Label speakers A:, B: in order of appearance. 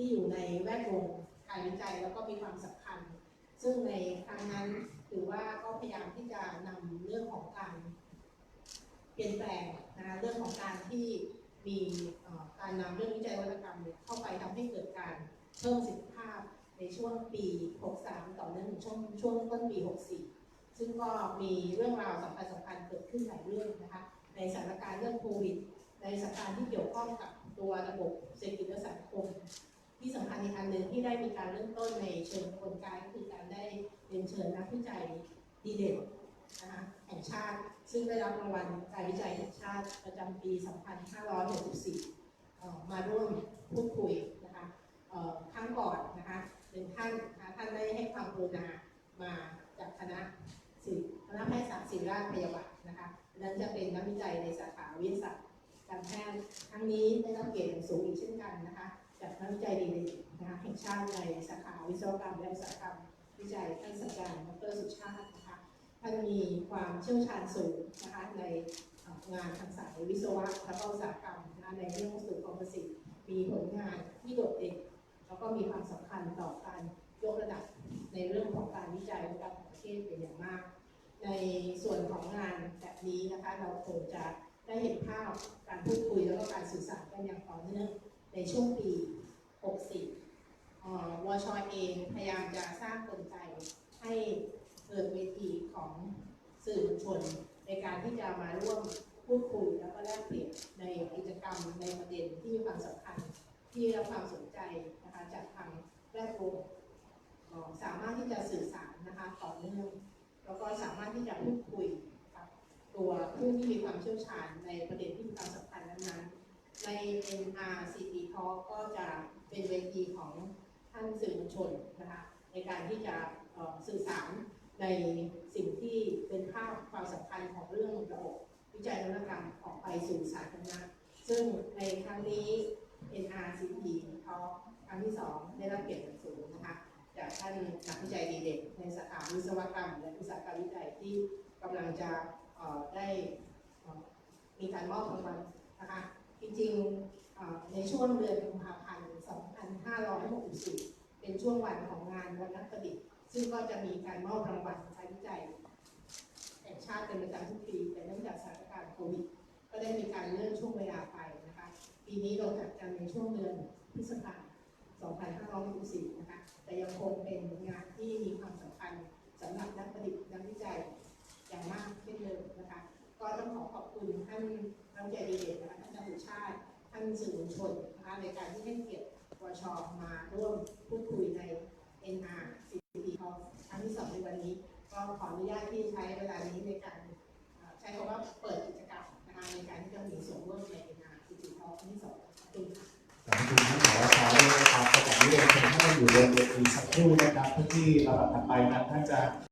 A: ที่อยู่ในแวดวงการวิจัยแล้วก็มีความสำคัญ ซึ่งในครั้งนั้นถือว่าก็พยายามที่จะนำเรื่องของการเปลี่ยนแปลงนะคะเรื่องของการที่มีการนำเรื่องวิจัยวัตกรรมเข้าไปทำให้เกิดการเพิ่มสิทธิภาพในช่วงปี 63 ต่อเนื่องถึงช่วงช่วงต้นปี 64 ซึ่งก็มีเรื่องราวสำคัญสำคัญเกิดขึ้นหลายเรื่องนะคะ ในสถานการณ์เรื่องโควิด ในสถานการณ์ที่เกี่ยวข้องกับตัวระบบเศรษฐกิจและสังคม ที่สำคัญอีกอันหนึ่งที่ได้มีการเริ่มต้นในเชิงกระบวนการก็คือการได้เรียนเชิญนักวิจัยดีเด่นนะคะแห่งชาติ ซึ่งได้รับรางวัลการวิจัยแห่งชาติประจำปี 2564เอ่มาร่วมพูดคุยนะคะครั้งก่อนนะคะเป็นท่านนะคะท่านได้ให้ความกรุณามาจากคณะศิลป์คณะแพทยศาสตร์ศิริราชพยาบาลนะคะนั้นจะเป็นนักวิจัยในสาขาวิทยาศาสตร์การแพทย์ครั้งนี้ได้รับเกียรติสูงอีกเช่นกันนะคะ จากนักวิจัยดีนะคะแห่งชาติในสาขาวิศวกรรมและอุตสาหกรรมวิจัยท่านศาสตราจารย์ดรสุชาตินะคะท่านมีความเชี่ยวชาญสูงนะคะในงานทางสายวิศวะและอุตสาหกรรมนะคะในเรื่องวัสดุคอมโพสิตมีผลงานที่โดดเด่นแล้วก็มีความสำคัญต่อการยกระดับในเรื่องของการวิจัยและการของประเทศเป็นอย่างมาก ในส่วนของงานแบบนี้นะคะเราคงจะได้เห็นภาพการพูดคุยแล้วก็การสื่อสารกันอย่างต่อเนื่อง ในช่วงปี 60เอ่อวชเองพยายามจะสร้างกลไกให้เกิดเวทีของสื่อมวลชน ในการที่จะมาร่วมพูดคุยแล้วก็แลกเปลี่ยนในกิจกรรมในประเด็นที่มีความสำคัญที่รับความสนใจนะคะจากทางแวดวงเอ่อสามารถที่จะสื่อสารนะคะต่อเนื่องแล้วก็สามารถที่จะพูดคุยกับตัวผู้ที่มีความเชี่ยวชาญในประเด็นที่มีความสำคัญ ใน NRCT Talk ก็จะเป็นเวทีของท่านสื่อมวลชนนะคะในการที่จะสื่อสารในสิ่งที่เป็นภาพความสำคัญของเรื่องระบบวิจัยนวัตกรรมออกไปสู่สาธารณะซึ่งในครั้งนี้ NRCT Talk ครั้งที่สองได้รับเกียรติอย่างสูงนะคะจากท่านนักวิจัยดีเด่นในสาขาวิศวกรรม และอุตสาหกรรมวิจัยที่กำลังจะได้มีการมอบรางวัลนะคะ ริงๆในช่วงเดือนกุมภาพันธ์ 2564เป็นช่วงวันของงานวันนักประดิษฐ์ ซึ่งก็จะมีการมอบรางวัลการวิจัยแห่งชาติเป็นประจำทุกปี แต่เนื่องจากสถานการณ์โควิด ก็ได้มีการเลื่อนช่วงเวลาไปนะคะ ปีนี้เราจัดกันในช่วงเดือนพฤษภาคม2564 นะคะ แต่ยังคงเป็นงานที่มีความสำคัญสำหรับนักประดิษฐ์นักวิจัยอย่างมากเช่นเดิมนะคะ ก็ต้องขอขอบคุณท่านนักวิจัยดีานสื่อมวลชนนะคะในการที่ให้เกียรติวชมาร่วมพูดคุยใน NR CCT Talk ครั้งที่สองในวันนี้ ก็ขออนุญาตที่ใช้เวลานี้ในการใช้คำว่าเปิดกิจกรรมนะคะในการที่จะมีส่วนร่วมใน NR CCT Talk ครั้งที่สองขอบคุณค่ะ
B: ขอบคุณท่านผอชด้วยนะครับแต่ก่อนที่จะเชิญท่านอยู่บนเวทีสักครู่นะครับเพื่อที่ลำดับถัดไปนั้นท่านจะ